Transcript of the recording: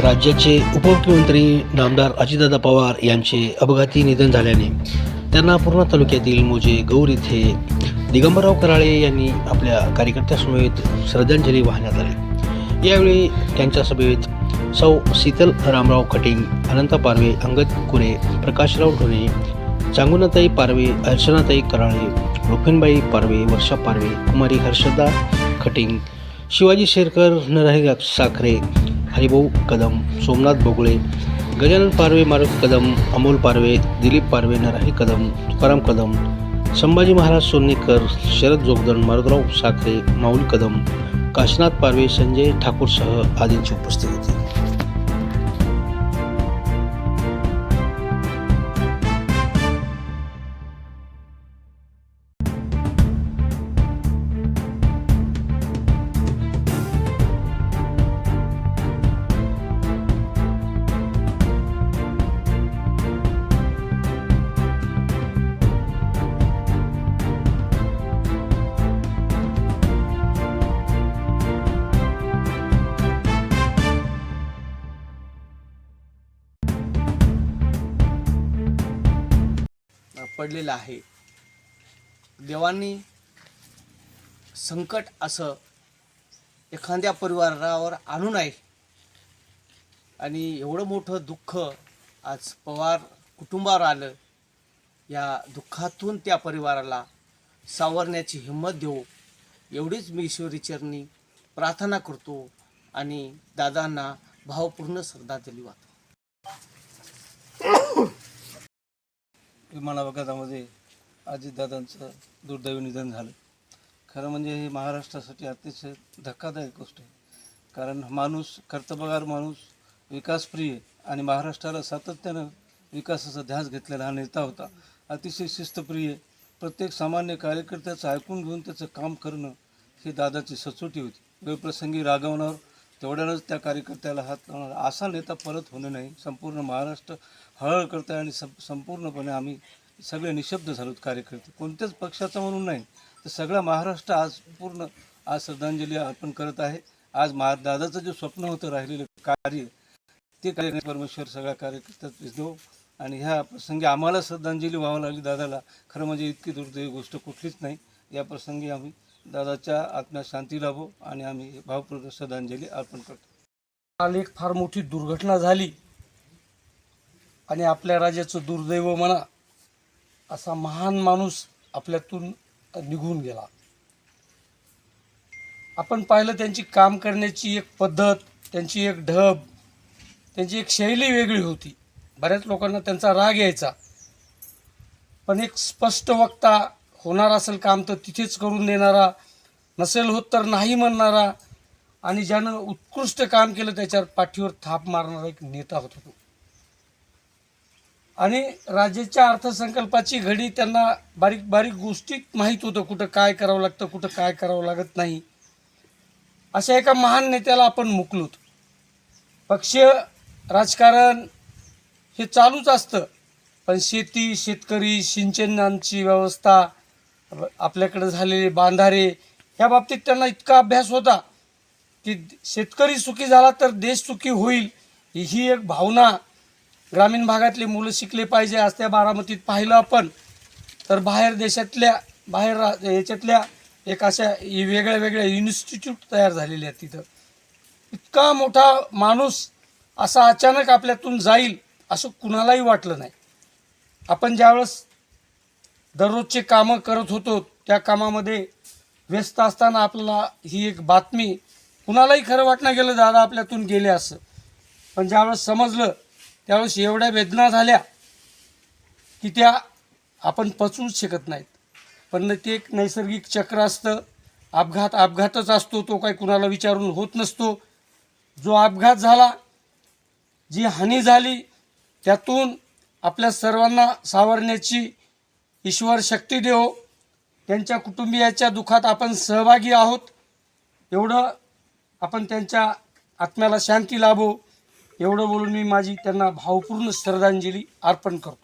राज्याचे उपमुख्यमंत्री नामदार अजितदादा पवार यांचे अपघाती निधन झाल्याने त्यांना पूर्णा तालुक्यातील मोजे गौर येथे दिगंबरराव कराळे यांनी आपल्या कार्यकर्त्यासमवेत श्रद्धांजली वाहण्यात आली. यावेळी त्यांच्या सभेत सौ शीतल रामराव कटिंग अनंत पारवे अंगद कुरे प्रकाशराव ढोणे चांगुनाताई पारवे अर्चनाताई कराळे रुफेनबाई पारवे वर्षा पारवे कुमारी हर्षदा खटिंग शिवाजी शेरकर नरहरी साखरे हरिभाऊ कदम सोमनाथ बोगळे गजानन पारवे मारुती कदम अमोल पारवे दिलीप पारवे नरहरी कदम तुकाराम कदम संभाजी महाराज सोनेकर शरद जोगदण मारुतराव साखरे माऊली कदम काशीनाथ पारवे संजय ठाकूरसह आदींची उपस्थिती होती. पडलेलं आहे. देवांनी संकट असं एखाद्या परिवारावर आणू नये. आणि एवढं मोठं दुःख आज पवार कुटुंबावर आलं या दुःखातून त्या परिवाराला सावरण्याची हिंमत देऊ. एवढीच मी ईश्वरीचरणी प्रार्थना करतो आणि दादांना भावपूर्ण श्रद्धांजली वाहतो विमान अपघातामध्ये अजितदादांचं दुर्दैवी निधन झालं. खरं म्हणजे हे महाराष्ट्रासाठी अतिशय धक्कादायक गोष्ट आहे. कारण माणूस कर्तबगार माणूस विकासप्रिय आणि महाराष्ट्राला सातत्यानं विकासाचा ध्यास घेतलेला हा नेता होता. अतिशय शिस्तप्रिय प्रत्येक सामान्य कार्यकर्त्याचं ऐकून घेऊन त्याचं काम करणं ही दादाची सचोटी होती. वेळप्रसंगी रागवणार तेवढ्यानंच त्या कार्यकर्त्याला हात लावणार. असा नेता परत होणं नाही. संपूर्ण महाराष्ट्र हळहळ करत आहे आणि सं संपूर्णपणे आम्ही सगळे निशब्द झालोत कार्यकर्ते. कोणत्याच पक्षाचा म्हणून नाही. तर सगळा महाराष्ट्र आज पूर्ण आज श्रद्धांजली अर्पण करत आहे. आज महा दादाचं जे स्वप्न होतं राहिलेलं कार्य ते कार्य परमेश्वर सगळ्या कार्यकर्त्यात विजो आणि ह्या प्रसंगी आम्हाला श्रद्धांजली व्हावं लागली दादाला. खरं म्हणजे इतकी दुर्दैवी गोष्ट कुठलीच नाही. या प्रसंगी आम्ही दादाच्या आत्म्यात शांती लाभो आणि आम्ही भावपूर्ण श्रद्धांजली अर्पण करतो. काल एक फार मोठी दुर्घटना झाली आणि आपल्या राजाचं दुर्दैव म्हणा असा महान माणूस आपल्यातून निघून गेला. आपण पाहिलं त्यांची काम करण्याची एक पद्धत त्यांची एक ढब त्यांची एक शैली वेगळी होती. बऱ्याच लोकांना त्यांचा राग यायचा. पण एक स्पष्ट वक्ता होणार असेल काम तर तिथेच करून देणारा. नसेल होत तर नाही म्हणणारा. आणि ज्यानं उत्कृष्ट काम केलं त्याच्यावर पाठीवर थाप मारणारा एक नेता होता तो. आणि राज्याच्या अर्थसंकल्पाची घडी त्यांना बारीक बारीक गोष्टीत माहीत होतं. कुठं काय करावं लागतं कुठं काय करावं लागत नाही. अशा एका महान नेत्याला आपण मुकलोत पक्ष राजकारण हे चालूच असतं. पण शेती शेतकरी सिंचनांची व्यवस्था आपल्याकडे झालेले बांधारे या बाबतीत त्यांना इतका अभ्यास होता की शेतकरी सुखी झाला तर देश सुखी होईल ही एक भावना ग्रामीण भागातले मुलं शिकले पाहिजे आज त्या बारामतीत पाहिलं आपण. तर बाहेर देशातल्या बाहेर रा- याच्यातल्या एक अशा वेगळ्या वेगळ्या इन्स्टिट्यूट तयार झालेले आहेत तिथं. इतका मोठा माणूस असा अचानक आपल्यातून जाईल असं कुणालाही वाटलं नाही. आपण ज्यावेळेस दररोजचे कामं करत होतो त्या कामामध्ये व्यस्त असताना आपल्याला ही एक बातमी कुणालाही खरं वाटणं गेलं दादा आपल्यातून गेले असं. पण ज्यावेळेस समजलं त्यावेळेस एवढ्या वेदना झाल्या की त्या आपण पचवूच शकत नाहीत. पण ते एक नैसर्गिक चक्र असतं. अपघात अपघातच असतो तो काही कुणाला विचारून होत नसतो. जो अपघात झाला जी हानी झाली त्यातून आपल्या सर्वांना सावरण्याची ईश्वर शक्ती देव त्यांच्या कुटुंबियाच्या दुःखात आपण सहभागी आहोत. एवढं आपण त्यांच्या आत्म्याला शांती लाभो. एवढं बोलून मी माझी त्यांना भावपूर्ण श्रद्धांजली अर्पण करतो.